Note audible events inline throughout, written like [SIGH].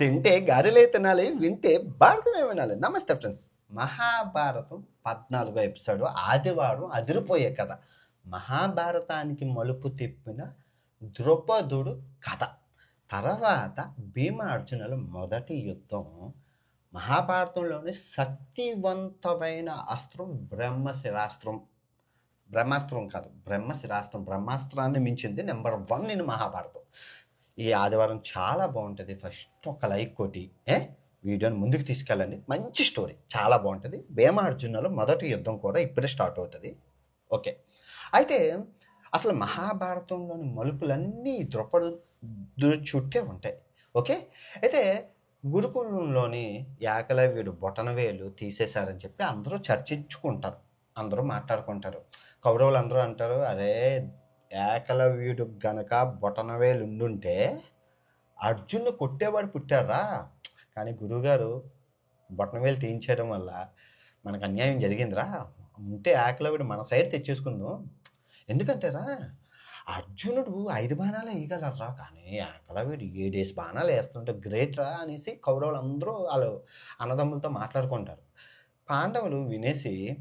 తింటే గారెలే తినాలి వింటే భారతమే వినాలి. నమస్తే ఫ్రెండ్స్. మహాభారతం పద్నాలుగో ఎపిసోడ్. ఆదివారం అదిరిపోయే కథ. మహాభారతానికి మలుపు తిప్పిన ద్రౌపదుడు కథ. తర్వాత భీమ అర్జునుల మొదటి యుద్ధం. మహాభారతంలోని శక్తివంతమైన అస్త్రం బ్రహ్మశిరాస్త్రం. బ్రహ్మాస్త్రం కాదు బ్రహ్మశిరాస్త్రం. బ్రహ్మాస్త్రాన్ని మించింది నెంబర్ వన్ ఇన్ మహాభారతం. ఈ ఆదివారం చాలా బాగుంటుంది. ఫస్ట్ ఒక లైక్ కొట్టి ఏ? వీడియోని ముందుకు తీసుకెళ్ళండి. మంచి స్టోరీ. చాలా బాగుంటుంది. భీమార్జునుల మొదటి యుద్ధం కూడా ఇప్పుడే స్టార్ట్ అవుతుంది. ఓకే. అయితే అసలు మహాభారతంలోని మలుపులన్నీ ద్రౌపదు చుట్టే ఉంటాయి. ఓకే? అయితే గురుకులంలోని ఏకలవ్యుడు బొటనవేలు తీసేశారని చెప్పి అందరూ చర్చించుకుంటారు. అందరూ మాట్లాడుకుంటారు. కౌరవులు అందరూ అంటారు అరే ఏకలవ్యుడు గనక బొటనవేలు ఉండుంటే అర్జున్ను కొట్టేవాడు పుట్టారా కానీ గురువుగారు బొటనవేలు తీయించడం వల్ల మనకు అన్యాయం జరిగిందిరా. ఉంటే ఏకలవ్యుడు మన సైడ్ తెచ్చేసుకుందాం. ఎందుకంటేరా అర్జునుడు ఐదు బాణాలు వేయగలరా? కానీ ఏకలవ్యుడు ఏడేసి బాణాలు వేస్తుంటే గ్రేట్ రా అనేసి కౌరవులు అందరూ వాళ్ళు అన్నదమ్ములతో మాట్లాడుకుంటారు. పాండవులు వినేసి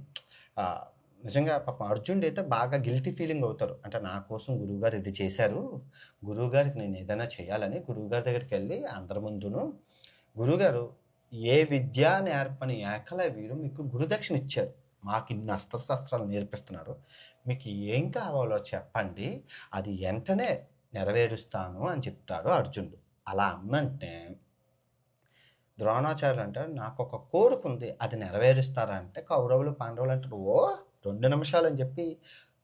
నిజంగా పాపం అర్జునుడు అయితే బాగా గిల్టీ ఫీలింగ్ అవుతారు అంటే నా కోసం గురువుగారు ఇది చేశారు. గురువుగారికి నేను ఏదైనా చేయాలని గురువుగారి దగ్గరికి వెళ్ళి అందరి ముందును గురువుగారు ఏ విద్యా నేర్పని ఏకల వీరు మీకు గురుదక్షిణ ఇచ్చారు. మాకు ఇన్ని అస్త్రశస్త్రాలు నేర్పిస్తున్నారు. మీకు ఏం కావాలో చెప్పండి. అది వెంటనే నెరవేరుస్తాను అని చెప్తాడు అర్జునుడు. అలా అన్నంటే ద్రోణాచార్యులు అంటారు నాకు ఒక కోరిక ఉంది. అది నెరవేరుస్తారంటే కౌరవులు పాండవులు అంటారు ఓ రెండు నిమిషాలు అని చెప్పి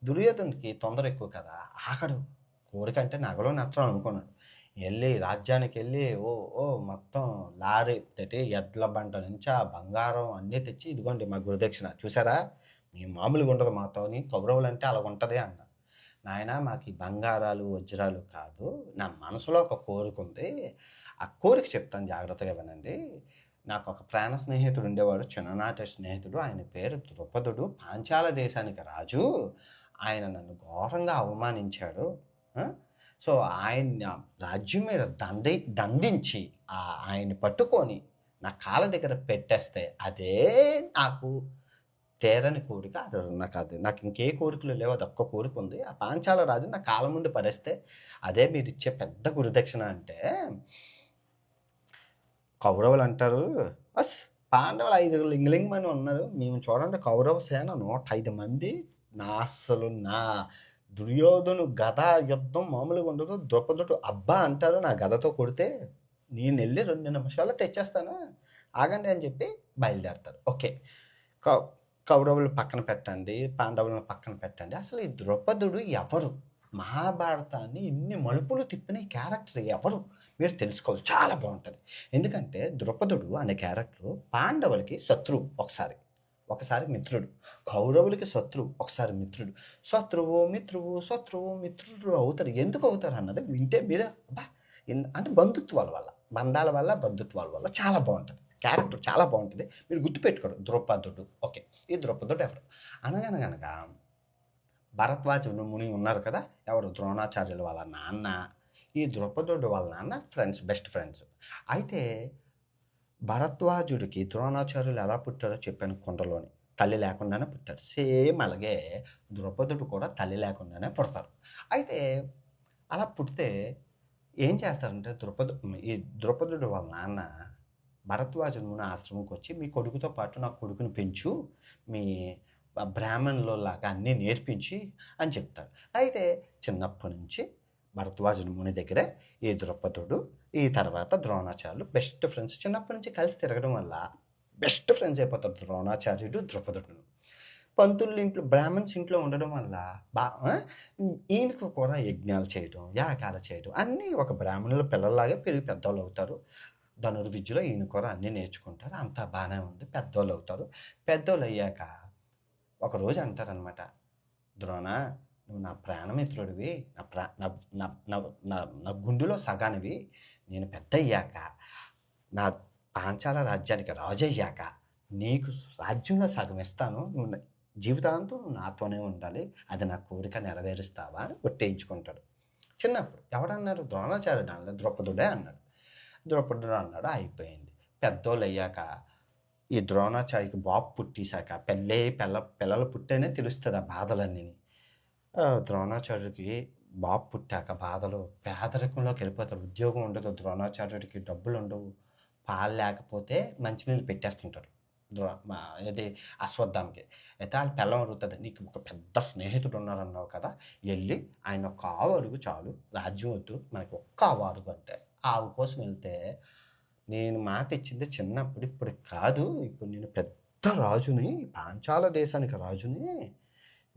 దుర్యోధనుడికి తొందర ఎక్కువ కదా ఆగడు. కోరికంటే నగలో నట్టడం అనుకున్నాడు. వెళ్ళి రాజ్యానికి వెళ్ళి ఓ ఓ మొత్తం లారీ తెట్టి ఎడ్ల బంట నుంచి ఆ బంగారం అన్నీ తెచ్చి ఇదిగోండి మా గురుదక్షిణ. చూసారా? మీ మామూలుగా ఉండదు మాతోని కౌరవులు అంటే అలా ఉంటుంది అన్న. నాయన మాకు ఈ బంగారాలు వజ్రాలు కాదు. నా మనసులో ఒక కోరిక ఉంది. ఆ కోరిక చెప్తాను జాగ్రత్తగా వినండి. నాకు ఒక ప్రాణ స్నేహితుడు ఉండేవాడు చిన్ననాటి స్నేహితుడు. ఆయన పేరు ద్రుపదుడు. పాంచాల దేశానికి రాజు. ఆయన నన్ను ఘోరంగా అవమానించాడు. సో ఆయన రాజ్యం మీద దండి దండించి ఆయన్ని పట్టుకొని నా కాళ్ళ దగ్గర పెట్టేస్తే అదే నాకు తేరని కోరిక. అది నాకు అది నాకు ఇంకే కోరికలు లేవు. అది ఒక్క కోరిక ఉంది. ఆ పాంచాల రాజు నా కాళ్ళ ముందు పడేస్తే అదే మీరు ఇచ్చే పెద్ద గురుదక్షిణ అంటే కౌరవులు అంటారు బస్ పాండవులు ఐదు లింగలింగమని ఉన్నారు. మేము చూడండి కౌరవ సేన నూట ఐదు మంది. నా అస్సలు నా దుర్యోధను గద యుద్ధం మామూలుగా ఉండదు. ద్రౌపదుడు అబ్బా అంటారు నా గదతో కొడితే నేను వెళ్ళి రెండు నిమిషాలు తెచ్చేస్తాను. ఆగండి అని చెప్పి బయలుదేరతారు. ఓకే. కౌ కౌరవులు పక్కన పెట్టండి పాండవులను పక్కన పెట్టండి. అసలు ఈ ద్రౌపదుడు ఎవరు? మహాభారతాన్ని ఇన్ని మలుపులు తిప్పిన క్యారెక్టర్ ఎవరు? మీరు తెలుసుకోవాలి. చాలా బాగుంటుంది. ఎందుకంటే ద్రుపదుడు అనే క్యారెక్టర్ పాండవులకి శత్రువు ఒకసారి. ఒకసారి మిత్రుడు. కౌరవులకి శత్రువు ఒకసారి మిత్రుడు. శత్రువు మిత్రువు శత్రువు మిత్రుడు అవుతారు. ఎందుకు అవుతారు అన్నది వింటే మీరే అబ్బా! అంటే బంధుత్వాల వల్ల బంధాల వల్ల బంధుత్వాల వల్ల చాలా బాగుంటుంది. క్యారెక్టర్ చాలా బాగుంటుంది. మీరు గుర్తుపెట్టుకోరు ద్రౌపదుడు. ఓకే. ఈ ద్రౌపదుడు ఎవరు? అనగనగనగా భరద్వాజ ముని ఉన్నారు కదా ఎవరు? ద్రోణాచార్యులు వాళ్ళ నాన్న. ఈ ద్రౌపదుడు వాళ్ళ నాన్న ఫ్రెండ్స్ బెస్ట్ ఫ్రెండ్స్ అయితే భరద్వాజుడికి ద్రోణాచార్యులు ఎలా పుట్టారో చెప్పాను కొండలోని. తల్లి లేకుండానే పుట్టారు. సేమ్ అలాగే ద్రౌపదుడు కూడా తల్లి లేకుండానే పుడతారు. అయితే అలా పుడితే ఏం చేస్తారంటే ద్రౌపదు ఈ ద్రౌపదుడు వాళ్ళ నాన్న భరద్వాజుడు ముని ఆశ్రమంకి వచ్చి మీ కొడుకుతో పాటు నా కొడుకుని పెంచు. మీ బ్రాహ్మణులలాగా అన్నీ నేర్పించి అని చెప్తారు అయితే చిన్నప్పటి నుంచి భరద్వాజుని ముని దగ్గరే ఈ ద్రౌపదుడు ఈ తర్వాత ద్రోణాచార్యులు బెస్ట్ ఫ్రెండ్స్ చిన్నప్పటి నుంచి కలిసి తిరగడం వల్ల బెస్ట్ ఫ్రెండ్స్ అయిపోతారు ద్రోణాచార్యుడు ద్రౌపదుడు. పంతులు ఇంట్లో బ్రాహ్మణ్స్ ఇంట్లో ఉండడం వల్ల బా ఈయనకు కూడా యజ్ఞాలు చేయడం యాగాలు చేయడం అన్నీ ఒక బ్రాహ్మణుల పిల్లల్లాగే పెరిగి పెద్దవాళ్ళు అవుతారు. ధనుర్విద్యలో ఈయన కూడా అన్నీ నేర్చుకుంటారు. అంతా బాగానే ఉంది. పెద్దవాళ్ళు అవుతారు. పెద్దోళ్ళు అయ్యాక ఒకరోజు అంటారనమాట ద్రోణ నువ్వు నా ప్రాణమిత్రుడివి నా ప్రా నా నా నా గుండెలో సగానివి నేను పెద్ద అయ్యాక నా పాంచాల రాజ్యానికి రాజు అయ్యాక నీకు రాజ్యంలో సగం ఇస్తాను నువ్వు నా- జీవితాంతం నువ్వు నాతోనే ఉండాలి అది నా కోరిక నెరవేరుస్తావా అని ఒట్టేయించుకుంటాడు చిన్నప్పుడు ఎవడన్నారు ద్రోణాచార్యుడు అనలేదు ద్రౌపదుడే అన్నాడు. ద్రౌపదుడు అన్నాడు అయిపోయింది. పెద్దోళ్ళు అయ్యాక ఈ ద్రోణాచార్యకి బాబు పుట్టేశాక పెళ్ళే పిల్ల పిల్లలు పుట్టేనే తెలుస్తుంది ఆ బాధలన్నీ. ద్రోణాచార్యుడికి బాబు పుట్టాక బాధలు పేదరికంలోకి వెళ్ళిపోతారు. ఉద్యోగం ఉండదు ద్రోణాచార్యుడికి డబ్బులు ఉండవు. పాలు లేకపోతే మంచినీళ్ళు పెట్టేస్తుంటారు. ద్రో మా ఇది అశ్వత్థామకి. అయితే వాళ్ళ పిల్లం అడుగుతుంది నీకు ఒక పెద్ద స్నేహితుడు ఉన్నారన్నావు కదా వెళ్ళి ఆయన ఒక ఆవు అడుగు చాలు. రాజ్యం వద్దు మనకి ఒక్క ఆవు అడుగు అంటే ఆవు కోసం వెళ్తే నేను మాట ఇచ్చింది చిన్నప్పుడు ఇప్పుడు కాదు. ఇప్పుడు నేను పెద్ద రాజుని పాంచాల దేశానికి రాజుని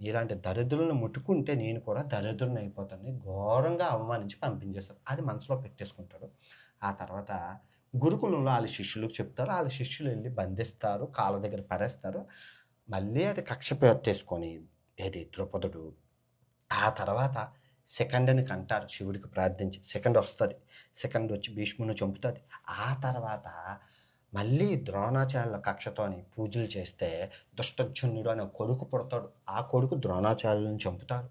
ఇలాంటి దరిద్రులను ముట్టుకుంటే నేను కూడా దరిద్రుని అయిపోతాను ఘోరంగా అవమానించి పంపించేస్తాను అది మనసులో పెట్టేసుకుంటాడు. ఆ తర్వాత గురుకులంలో వాళ్ళ శిష్యులకు చెప్తారు. వాళ్ళ శిష్యులు వెళ్ళి బంధిస్తారు కాళ్ళ దగ్గర పడేస్తారు. మళ్ళీ అది కక్ష పెట్టేసుకొని ఏది ద్రుపదుడు. ఆ తర్వాత సెకండ్ అని కంటారు శివుడికి ప్రార్థించి. సెకండ్ వస్తుంది. సెకండ్ వచ్చి భీష్ముని చంపుతుంది. ఆ తర్వాత మళ్ళీ ద్రోణాచార్యుల కక్షతోని పూజలు చేస్తే దుష్టజున్నుడు అనే కొడుకు పుడతాడు. ఆ కొడుకు ద్రోణాచార్యులను చంపుతారు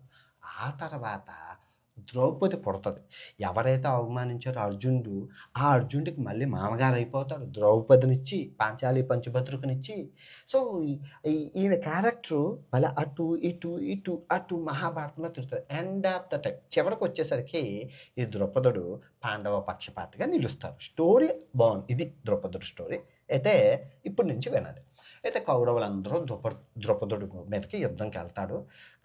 ఆ తర్వాత ద్రౌపది పుడతది. ఎవరైతే అవమానించారో అర్జునుడు ఆ అర్జునుడికి మళ్ళీ మామగారు అయిపోతాడు ద్రౌపదినిచ్చి పాంచాలి పంచభద్రుకనిచ్చి. సో ఈ- ఈయన క్యారెక్టర్ మళ్ళీ అటు ఇటు ఇటు అటు మహాభారతంలో తిరుగుతుంది ఎండ్ ఆఫ్ ద టైం చివరికి వచ్చేసరికి ఈ ద్రౌపదుడు పాండవ పక్షపాతిగా నిలుస్తారు. స్టోరీ బాగుంది ఇది ద్రౌపదుడు స్టోరీ అయితే ఇప్పటి నుంచి వినాలి అయితే కౌరవులందరూ ద్రుప ద్రుపదుడు మీదకి యుద్ధంకి వెళ్తాడు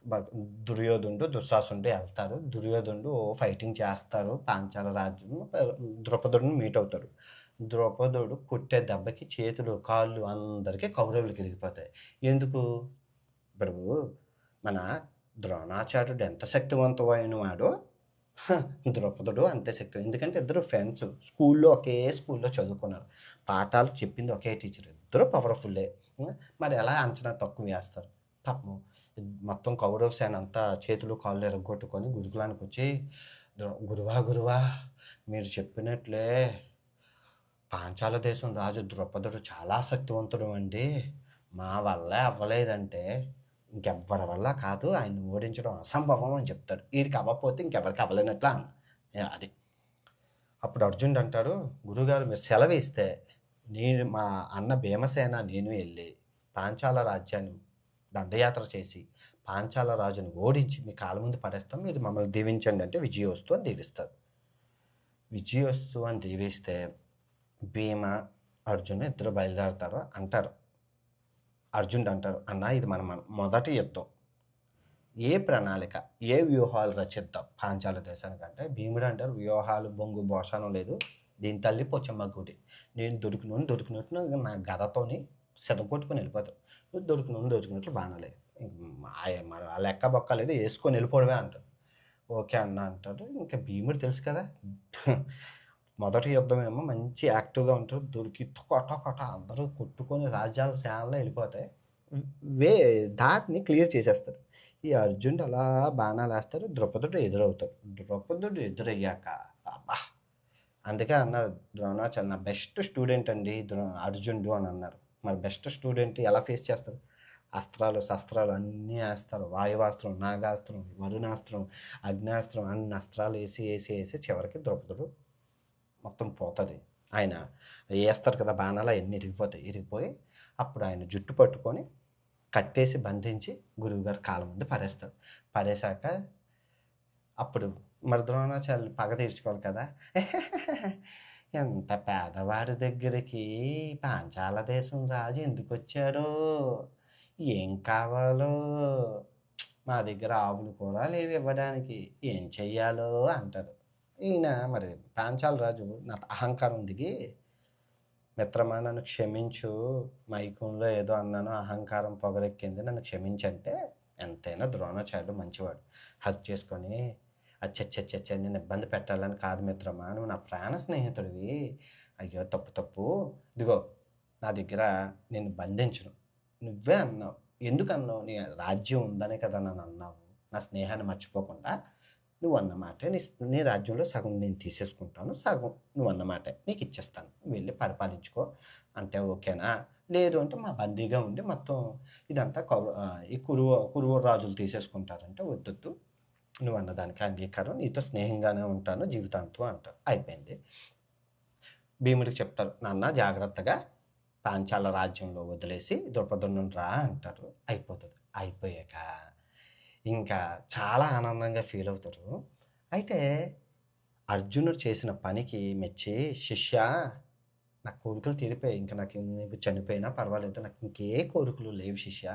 బ- దుర్యోధనుడు వెళ్తాడు వెళ్తారు దుర్యోధనుడు ఫైటింగ్ చేస్తారు పాంచాల రాజ్యం ద్రుపదుడిని మీట్ అవుతాడు ద్రౌపదుడు కొట్టే దెబ్బకి చేతులు కాళ్ళు అందరికీ కౌరవులు కిరిగిపోతాయి ఎందుకు ఇప్పుడు మన ద్రోణాచార్యుడు ఎంత శక్తివంతమైన వాడో ద్రుపదుడు ద్రౌపదుడు అంతే శక్తి ఎందుకంటే ఇద్దరు ఫ్రెండ్స్ స్కూల్లో ఒకే స్కూల్లో చదువుకున్నారు పాఠాలు చెప్పింది ఒకే టీచర్ ఇద్దరు పవర్ఫుల్లే మరి ఎలా అంచనా తక్కువ వేస్తారు? పాపం మొత్తం కౌరవ సేన అంతా చేతులు కాళ్ళు ఎరగొట్టుకొని గురుకులానికి వచ్చి గురువా గురువా మీరు చెప్పినట్లే పాంచాల దేశం రాజు ద్రౌపదుడు చాలా శక్తివంతుడు అండి. మా వల్లే అవ్వలేదంటే ఇంకెవ్వరి వల్ల కాదు. ఆయన ఓడించడం అసంభవం అని చెప్తాడు వీడికి అవ్వకపోతే ఇంకెవరికి అవ్వలేనట్లా? అది. అప్పుడు అర్జునుడు అంటాడు గురుగారు మీరు సెలవు ఇస్తే నేను మా అన్న భీమసేన నేను వెళ్ళి పాంచాల రాజ్యాన్ని దండయాత్ర చేసి పాంచాల రాజుని ఓడించి మీ కాళ్ళ ముందు పడేస్తాం మీరు మమ్మల్ని దీవించండి అంటే విజయోస్తు అని దీవిస్తారు. విజయోస్తు అని దీవిస్తే భీమ అర్జున్ ఇద్దరు బయలుదేరతారు అంటారు. అర్జునుడు అంటారు అన్న ఇది మన మన మొదటి యుద్ధం. ఏ ప్రణాళిక ఏ వ్యూహాలు రచిద్దాం? పాంచాల దేశానికి అంటే భీముడు అంటారు వ్యూహాలు బొంగు బోషానం లేదు. దీని తల్లి పొచ్చమ్మ గుడి. నేను దొరికిన దొరికినట్టు నా గదతోని సెదగొట్టుకొని వెళ్ళిపోతాను నువ్వు దొరికిన దొరికినట్లు బాగానే మరి ఆ లెక్క బొక్క లేదు వేసుకొని వెళ్ళిపోవడమే అంటారు ఓకే అన్న అంటారు ఇంకా భీముడు తెలుసు కదా. మొదటి యుద్ధం ఏమో మంచి యాక్టివ్గా ఉంటారు దొరికి కొట కొట అందరూ కొట్టుకొని రాజ్యాల సేనలో వెళ్ళిపోతాయి వే దాటిని క్లియర్ చేసేస్తారు. ఈ అర్జునుడు అలా బాణాలు వేస్తారు ద్రౌపదుడు ఎదురవుతాడు. ద్రౌపదుడు ఎదురయ్యాక అబ్బా! అందుకే అన్నారు ద్రోణాచార్య నా బెస్ట్ స్టూడెంట్ అండి ద్రో అర్జునుడు అని అన్నారు. మరి బెస్ట్ స్టూడెంట్ ఎలా ఫేస్ చేస్తారు? అస్త్రాలు శస్త్రాలు అన్నీ వేస్తారు. వాయువాస్త్రం నాగాస్త్రం వరుణాస్త్రం అగ్నాస్త్రం అన్ని అస్త్రాలు వేసి వేసి వేసి చివరికి ద్రౌపదుడు మొత్తం పోతుంది. ఆయన వేస్తారు కదా బాణాలు అవన్నీ ఇరిగిపోతాయి. ఇరిగిపోయి అప్పుడు ఆయన జుట్టు పట్టుకొని కట్టేసి బంధించి గురువుగారు కాలం ముందు పడేస్తారు పడేశాక అప్పుడు మరి ద్రోణాచార్యులు పగ తీర్చుకోవాలి కదా. [LAUGHS] ఎంత పేదవాడి దగ్గరికి పాంచాల దేశం రాజు ఎందుకు వచ్చాడో? ఏం కావాలో? మా దగ్గర ఆవులు కూడా లేవు ఇవ్వడానికి. ఏం చెయ్యాలో అంటారు. ఈయన మరి పాంచాల రాజు నా అహంకారం దిగి మిత్రమా నన్ను క్షమించు మైకంలో ఏదో అన్నాను అహంకారం పొగరెక్కింది నన్ను క్షమించంటే ఎంతైనా ద్రోణాచార్యుడు మంచివాడు. హక్ చేసుకొని అచ్చచ్చచ్చచ్చ నేను ఇబ్బంది పెట్టాలని కాదు మిత్రమా నువ్వు నా ప్రాణ స్నేహితుడివి. అయ్యో తప్పు తప్పు. ఇదిగో నా దగ్గర నేను బంధించను. నువ్వే అన్నావు. ఎందుకు అన్నావు? నీ రాజ్యం ఉందనే కదా నన్ను అన్నావు. నా స్నేహాన్ని మర్చిపోకుండా నువ్వు అన్నమాట నీ రాజ్యంలో సగం నేను తీసేసుకుంటాను సగం నువ్వు అన్నమాట నీకు ఇచ్చేస్తాను. వెళ్ళి పరిపాలించుకో. అంటే ఓకేనా? లేదు అంటే మా బందీగా ఉండి మొత్తం ఇదంతా కౌర ఈ కురువ కురువ రాజులు తీసేసుకుంటారంటే వద్దొద్దు. నువ్వు అన్నదానికి అంగీకారం. నీతో స్నేహంగానే ఉంటాను జీవితాంతం అంటారు. అయిపోయింది. భీముడికి చెప్తారు నాన్న జాగ్రత్తగా పాంచాల రాజ్యంలో వదిలేసి ద్రౌపదుని రా అంటారు. అయిపోతుంది. అయిపోయాక ఇంకా చాలా ఆనందంగా ఫీల్ అవుతారు. అయితే అర్జునుడు చేసిన పనికి మెచ్చి శిష్య నా కోరికలు తీరిపోయాయి. ఇంకా నాకు నీకు చనిపోయినా పర్వాలేదు. నాకు ఇంకే కోరికలు లేవు శిష్య.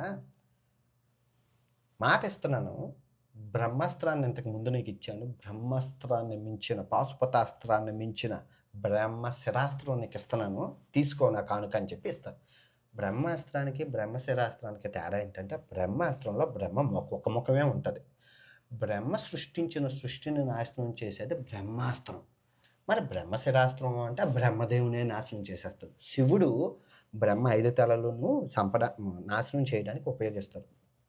మాట ఇస్తున్నాను. బ్రహ్మాస్త్రాన్ని ఇంతకు ముందు నీకు ఇచ్చాను. బ్రహ్మాస్త్రాన్ని మించిన పాశుపతాస్త్రాన్ని మించిన బ్రహ్మ శిరాస్త్రం నీకు ఇస్తున్నాను. తీసుకో నా కానుక అని చెప్పి ఇస్తాను బ్రహ్మాస్త్రానికి బ్రహ్మశిరాస్త్రానికి తేడా ఏంటంటే బ్రహ్మాస్త్రంలో బ్రహ్మ మొక్క ఒక ముఖమే ఉంటుంది. బ్రహ్మ సృష్టించిన సృష్టిని నాశనం చేసేది బ్రహ్మాస్త్రం. మరి బ్రహ్మశిరాస్త్రం అంటే బ్రహ్మదేవునే నాశనం చేసేస్తాడు శివుడు బ్రహ్మ ఐదు తలలను సంపద నాశనం చేయడానికి ఉపయోగిస్తాడు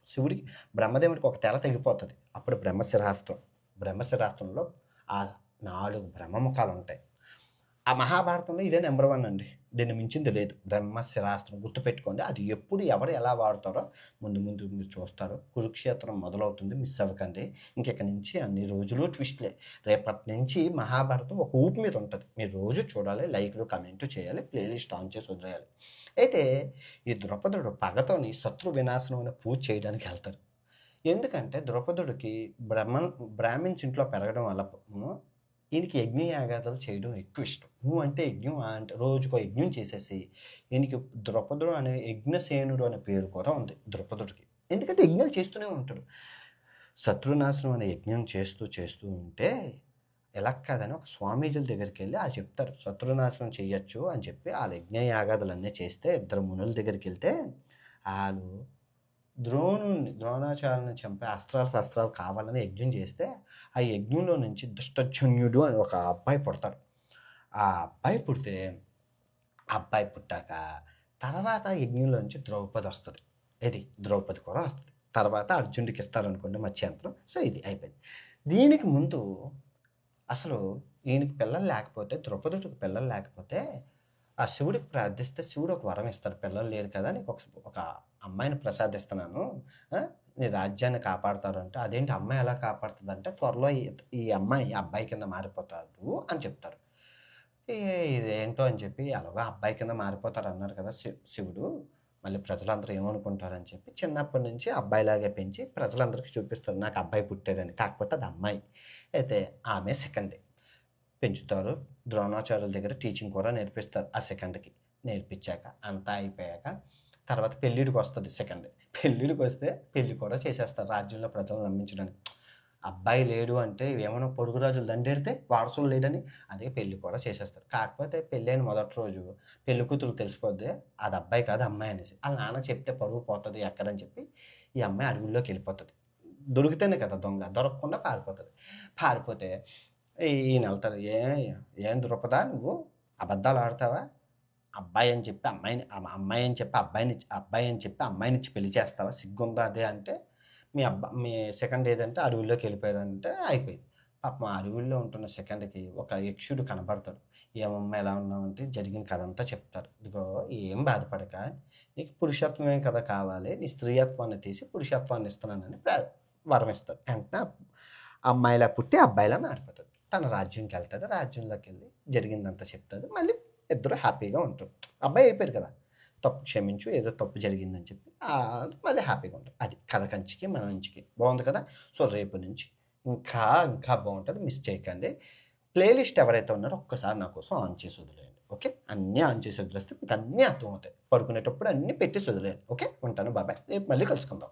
శివుడికి బ్రహ్మదేవుడికి ఒక తెల తెగిపోతుంది. అప్పుడు బ్రహ్మశిరాస్త్రం. బ్రహ్మశిరాస్త్రంలో ఆ నాలుగు బ్రహ్మముఖాలు ఉంటాయి ఆ మహాభారతంలో ఇదే నెంబర్ వన్ అండి. దీన్ని మించింది లేదు. బ్రహ్మశిరాస్త్రం గుర్తుపెట్టుకోండి. అది ఎప్పుడు ఎవరు ఎలా వాడతారో ముందు ముందు మీరు చూస్తారు. కురుక్షేత్రం మొదలవుతుంది మిస్ అవ్వకండి. ఇంకెక్కడి నుంచి అన్ని రోజులు ట్విస్ట్లే రేపటి నుంచి మహాభారతం ఒక ఊపి మీద ఉంటుంది. మీరు రోజు చూడాలి లైక్లు కమెంట్ చేయాలి ప్లేలిస్ట్ ఆన్ చేసి వదిలేయాలి. అయితే ఈ ద్రౌపదుడు పగతోని శత్రు వినాశనం అనే పూజ చేయడానికి వెళ్తారు. ఎందుకంటే ద్రౌపదుడికి బ్రహ్మ బ్రాహ్మిన్స్ ఇంట్లో పెరగడం వల్ల ఈయనకి యజ్ఞ యాగాదాలు చేయడం ఎక్కువ ఇష్టం. నువ్వు అంటే యజ్ఞం అంటే రోజుకు యజ్ఞం చేసేసి ఈయనకి ద్రౌపదుడు అనే యజ్ఞసేనుడు అనే పేరు కూడా ఉంది ద్రౌపదుడికి. ఎందుకంటే యజ్ఞాలు చేస్తూనే ఉంటాడు. శత్రునాశనం అనే యజ్ఞం చేస్తూ చేస్తూ ఉంటే ఎలా కాదని ఒక స్వామీజీల దగ్గరికి వెళ్ళి వాళ్ళు చెప్తారు. శత్రునాశనం చేయొచ్చు అని చెప్పి వాళ్ళ యజ్ఞ యాగాదులన్నీ చేస్తే ఇద్దరు మునుల దగ్గరికి వెళ్తే వాళ్ళు ద్రోణుని ద్రోణాచార్యుని చంపే అస్త్రాలు శస్త్రాలు కావాలని యజ్ఞం చేస్తే ఆ యజ్ఞంలో నుంచి దుష్టజన్యుడు అని ఒక అబ్బాయి పుడతాడు. ఆ అబ్బాయి పుడితే ఆ అబ్బాయి పుట్టాక తర్వాత యజ్ఞంలో నుంచి ద్రౌపది వస్తుంది. ఇది ద్రౌపది కూడా వస్తుంది. తర్వాత అర్జునుడికి ఇస్తారనుకోండి మత్స్యంత్రం సో ఇది అయిపోయింది. దీనికి ముందు అసలు ఈయనకి పిల్లలు లేకపోతే ద్రౌపదుడికి పిల్లలు లేకపోతే ఆ శివుడికి ప్రార్థిస్తే శివుడు ఒక వరం ఇస్తాడు. పిల్లలు లేరు కదా నీకు ఒక ఒక అమ్మాయిని ప్రసాదిస్తున్నాను. నీ రాజ్యాన్ని కాపాడుతారంటే అదేంటి అమ్మాయి ఎలా కాపాడుతుంది అంటే త్వరలో ఈ అమ్మాయి అబ్బాయి కింద మారిపోతాడు అని చెప్తారు. ఇదేంటో అని చెప్పి అలాగా అబ్బాయి కింద మారిపోతారు అన్నారు కదా శి- శివుడు. మళ్ళీ ప్రజలందరూ ఏమనుకుంటారని చెప్పి చిన్నప్పటి నుంచి అబ్బాయిలాగే పెంచి ప్రజలందరికీ చూపిస్తారు నాకు అబ్బాయి పుట్టాడని. కాకపోతే అది అమ్మాయి. అయితే ఆమె సెకండే పెంచుతారు. ద్రోణాచార్యుల దగ్గర టీచింగ్ కూడా నేర్పిస్తారు ఆ సెకండ్కి. నేర్పించాక అంతా అయిపోయాక తర్వాత పెళ్ళిడికి వస్తుంది సెకండ్ పెళ్ళిడికి వస్తే పెళ్ళి కూడా చేసేస్తారు. రాజ్యంలో ప్రజలను నమ్మించడానికి. అబ్బాయి లేడు అంటే ఏమైనా పొరుగు రాజులు దండెడితే వారసులు లేడని అదే పెళ్ళి కూడా చేసేస్తారు. కాకపోతే పెళ్ళి అయిన మొదటి రోజు పెళ్ళి కూతురు తెలిసిపోద్ది అది అబ్బాయి కాదు అమ్మాయి అనేసి. వాళ్ళ నాన్న చెప్తే పరువు పోతుంది ఎక్కడని చెప్పి ఈ అమ్మాయి అడుగుల్లోకి వెళ్ళిపోతుంది. దొరికితేనే కదా దొంగ దొరకకుండా పారిపోతుంది. పారిపోతే ఈయన వెళ్తారు ఏ ఏం దృపదా నువ్వు అబద్ధాలు ఆడతావా? అబ్బాయి అని చెప్పి అమ్మాయిని అమ్మాయి అని చెప్పి అబ్బాయిని అబ్బాయి అని చెప్పి అమ్మాయిని ఇచ్చి పెళ్ళి చేస్తావా? సిగ్గుందా? అదే అంటే మీ అబ్బా మీ సెకండ్ ఏదంటే అడవుల్లోకి వెళ్ళిపోయారు అంటే అయిపోయింది. పాపం అడవుల్లో ఉంటున్న సెకండ్కి ఒక యక్షుడు కనబడతాడు. ఏమమ్మా ఎలా ఉన్నామంటే జరిగిన కథ అంతా చెప్తారు. ఇదిగో ఏం బాధపడక. నీకు పురుషత్వమే కదా కావాలి. నీ స్త్రీయత్వాన్ని తీసి పురుషత్వాన్ని ఇస్తున్నానని వరం ఇస్తారు వెంటనే అమ్మాయిలా పుట్టి అబ్బాయిలా మారిపోతుంది తన రాజ్యంకి వెళ్తుంది రాజ్యంలోకి వెళ్ళి జరిగిందంతా చెప్తుంది మళ్ళీ ఇద్దరు హ్యాపీగా ఉంటారు. అబ్బాయి అయిపోయారు కదా. తప్పు క్షమించు ఏదో తప్పు జరిగిందని చెప్పి మళ్ళీ హ్యాపీగా ఉంటారు. అది కథ కంచికి మన నుంచికి. బాగుంది కదా? సో రేపు నుంచి ఇంకా ఇంకా బాగుంటుంది. మిస్ చేయకండి. ప్లేలిస్ట్ ఎవరైతే ఉన్నారో ఒక్కసారి నా కోసం ఆన్ చేసి వదిలేయండి. ఓకే? అన్నీ ఆన్ చేసి వదిలేస్తే మీకు అన్నీ అర్థమవుతాయి. పడుకునేటప్పుడు అన్నీ పెట్టి వదిలేయండి. ఓకే? ఉంటాను. బాబాయ్ రేపు మళ్ళీ కలుసుకుందాం.